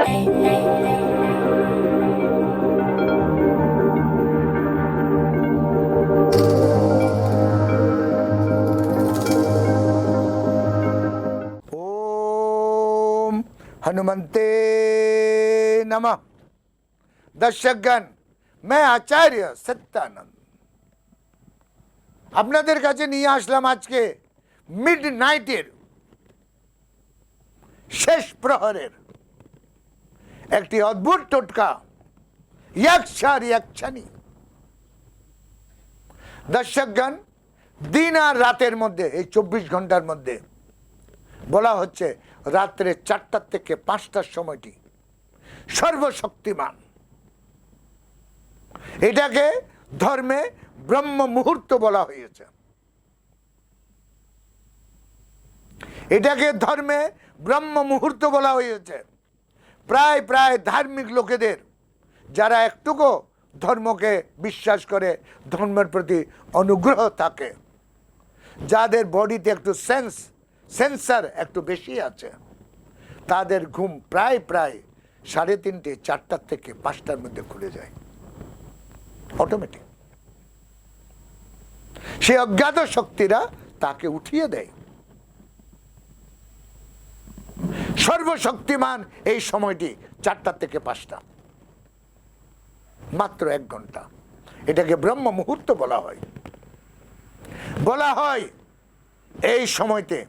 ओम हनुमंते नमः দর্শকগণ मैं আচার্য সত্যানন্দ আপনাদের কাছে নিয়ে আসলাম আজকে মিড নাইটের শেষ প্রহরের একটি অদ্ভুত টোটকা। ইয়াকশার ইয়াকছানি দর্শকগণ, দিন আর রাতের মধ্যে, এই চব্বিশ ঘণ্টার মধ্যে বলা হচ্ছে রাত্রে চারটার থেকে পাঁচটার সময়টি সর্বশক্তিমান। এটাকে ধর্মে ব্রহ্ম মুহূর্ত বলা হয়েছে। এটাকে ধর্মে ব্রহ্ম মুহূর্ত বলা হয়েছে। প্রায় প্রায় ধার্মিক লোকেদের, যারা একটুকু ধর্মকে বিশ্বাস করে, ধর্মের প্রতি অনুগ্রহ থাকে, যাদের বডিতে একটু সেন্স, সেন্সার একটু বেশি আছে, তাদের ঘুম প্রায় প্রায় সাড়ে তিনটে চারটার থেকে পাঁচটার মধ্যে খুলে যায়। অটোমেটিক সে অজ্ঞাত শক্তিরা তাকে উঠিয়ে দেয়। সর্বশক্তিমান এই সময়টি চারটা থেকে পাঁচটা। মাত্র এক ঘণ্টা। এটাকে ব্রহ্ম মুহূর্ত বলা হয়। বলা হয় এই সময়তে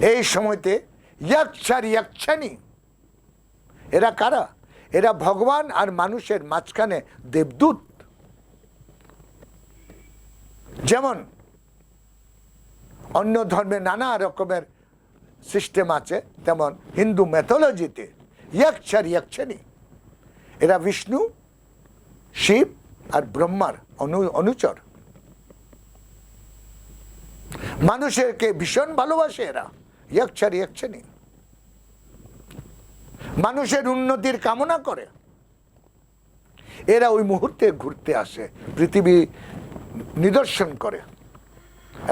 এই সময়তে ইয়াকছার ইয়াকছানি। এরা কারা? এরা ভগবান আর মানুষের মাঝখানে দেবদূত। যেমন অন্য ধর্মে নানা রকমের সিস্টেম আছে, তেমন হিন্দু ম্যাথোলজিতে ইয়াকছার ইয়াকছানি এরা বিষ্ণু, শিব আর ব্রহ্মার অনু, অনুচর। মানুষেরকে ভীষণ ভালোবাসে এরা ইয়াকছার ইয়াকছানি মানুষের উন্নতির কামনা করে। এরা ওই মুহূর্তে ঘুরতে আসে, পৃথিবী নিদর্শন করে।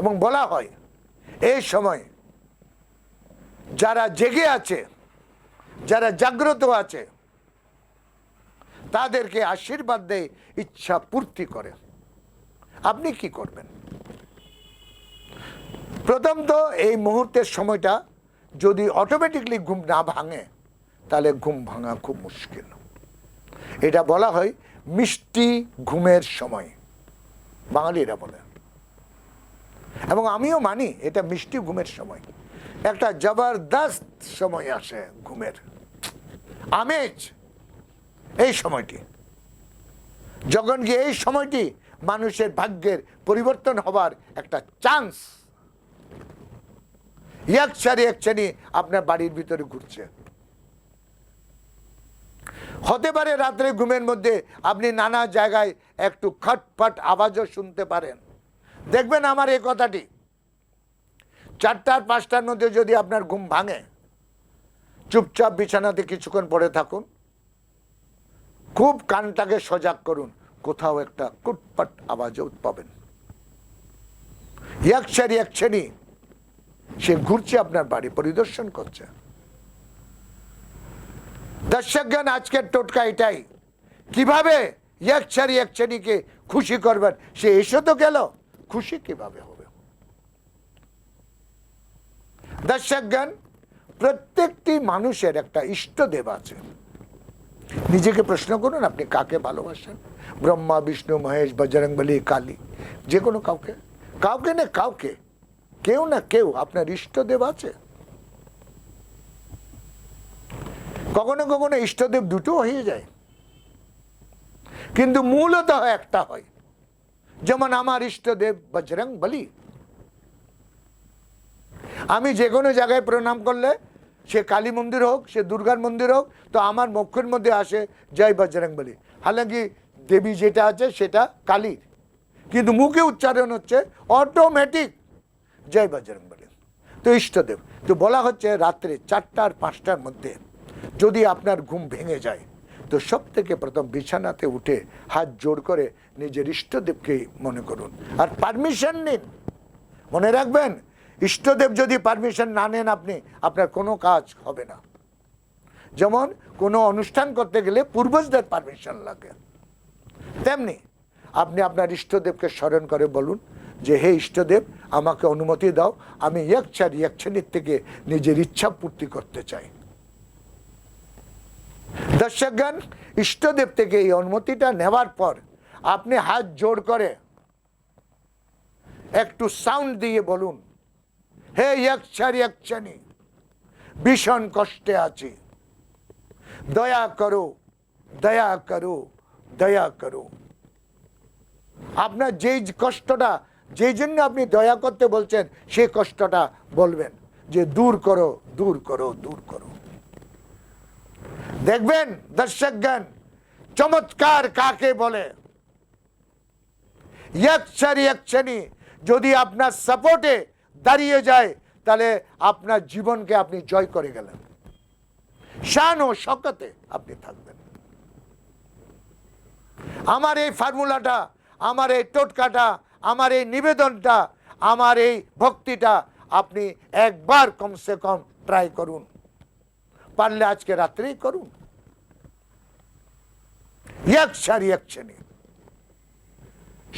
এবং বলা হয়, এই সময় যারা জেগে আছে, যারা জাগ্রত আছে, তাদেরকে আশীর্বাদ দেয়, ইচ্ছা পূর্তি করে। আপনি কি করবেন? প্রথম তো এই মুহূর্তের সময়টা যদি অটোমেটিকলি ঘুম না ভাঙে, তাহলে ঘুম ভাঙা খুব মুশকিল। এটা বলা হয় মিষ্টি ঘুমের সময়। বাঙালিরা বলে। এবং আমিও মানি এটা মিষ্টি ঘুমের সময়। একটা জবরদস্ত সময় আসে ঘুমের। আমেজ, এই সময়টি। যখন গিয়ে এই সময়টি মানুষের ভাগ্যের পরিবর্তন হবার একটা চান্স এক চারি এক চারি আপনার বাড়ির ভিতরে ঘুরছে। হতে পারে রাত্রে ঘুমের মধ্যে আপনি নানা জায়গায় একটু খটফট আওয়াজও শুনতে পারেন। দেখবেন আমার এই কথাটি। চারটার পাঁচটার মধ্যে যদি আপনার ঘুম ভাঙে, চুপচাপ বিছানাতে কিছুক্ষণ পড়ে থাকুন। খুব কানটাকে সজাগ করুন। কোথাও একটা কুটপাট আওয়াজও পাবেন। এক সারি, এক শ্রেণি সে ঘুরছে আপনার বাড়ি, পরিদর্শন করছে। দর্শকগণ, আজকের টোটকা এটাই। কীভাবে এক ছাড়ি এক শ্রেণীকে খুশি করবেন? সে এসে তো গেল। খুশি কীভাবে হবে দর্শকগণ প্রত্যেকটি মানুষের একটা ইষ্টদেব আছে। নিজেকে প্রশ্ন করুন, আপনি কাকে ভালোবাসেন? ব্রহ্মা, বিষ্ণু, মহেশ বজরংবলী কালী, যে কোনো কাউকে। কাউকে না কাউকে, কেউ না কেউ আপনার ইষ্টদেব আছে। কখনো কখনো ইষ্টদেব দুটো হয়ে যায়। কিন্তু মূলত একটা হয়, যেমন আমার ইষ্টদেব বজরং বলি আমি যে কোনো জায়গায় প্রণাম করলে, সে কালী মন্দির হোক, সে দুর্গার মন্দির হোক, তো আমার মুখের মধ্যে আসে জয় বজরং বলি, হালাকি দেবী যেটা আছে সেটা কালীর। কিন্তু মুখে উচ্চারণ হচ্ছে অটোমেটিক জয় বজরং বলি তো ইষ্টদেব, তো বলা হচ্ছে রাত্রে চারটা আর পাঁচটার মধ্যে যদি আপনার ঘুম ভেঙে যায়, তো সব থেকে প্রথম বিছানাতে উঠে হাত জোর করে নিজের ইষ্টদেবকে মনে করুন। আর পারমিশন নিন। মনে রাখবেন ইষ্টদেব যদি পারমিশন না নেন আপনি, আপনার কোনো কাজ হবে না। যেমন কোনো অনুষ্ঠান করতে গেলে পূর্বজদের পারমিশন লাগে। তেমনি আপনি আপনার ইষ্টদেবকে স্মরণ করে বলুন যে, হে ইষ্টদেব, আমাকে অনুমতি দাও, আমি এক চার এক শ্রেণির থেকে নিজের ইচ্ছা পূর্তি করতে চাই। দর্শকগণ, ইষ্টদেব থেকে এই অনুমতিটা নেওয়ার পর আপনি হাত জোর করে একটু সাউন্ড দিয়ে বলুন হে একচারি একচানি, ভীষণ কষ্টে আছি। দয়া করো দয়া করো দয়া করো। আপনার যেই কষ্টটা, যেই জন্য আপনি দয়া করতে বলছেন সেই কষ্টটা বলবেন যে দূর করো দূর করো দূর করো। দেখবেন দর্শকগণ, চমৎকার কাকে বলে? একচারি একচানি, যদি আপনার সাপোর্টে দাঁড়িয়ে যায়, তাহলে আপনার জীবনকে আপনি জয় করে গেলেন। শান ও শকতে আপনি থাকবেন। আমার এই ফর্মুলাটা, আমার এই টোটকাটা, আমার এই নিবেদনটা, আমার এই ভক্তিটা আপনি একবার কমসে কম ট্রাই করুন। পারলে আজকে রাত্রেই করুন। এক শ্রেণি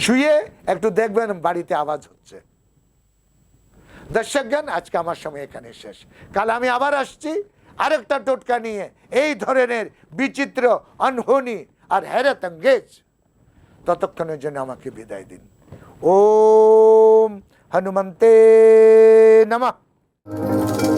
শুয়ে একটু দেখবেন বাড়িতে আওয়াজ হচ্ছে। দর্শকগণ আজকে আমার সময় এখানে শেষ। কাল আমি আবার আসছি আরেকটা টোটকা নিয়ে। এই ধরনের বিচিত্র, অনহনি আর হেরাত অঙ্গেজ। ততক্ষণের জন্য আমাকে বিদায় দিন। ওম হনুমন্তে নমঃ।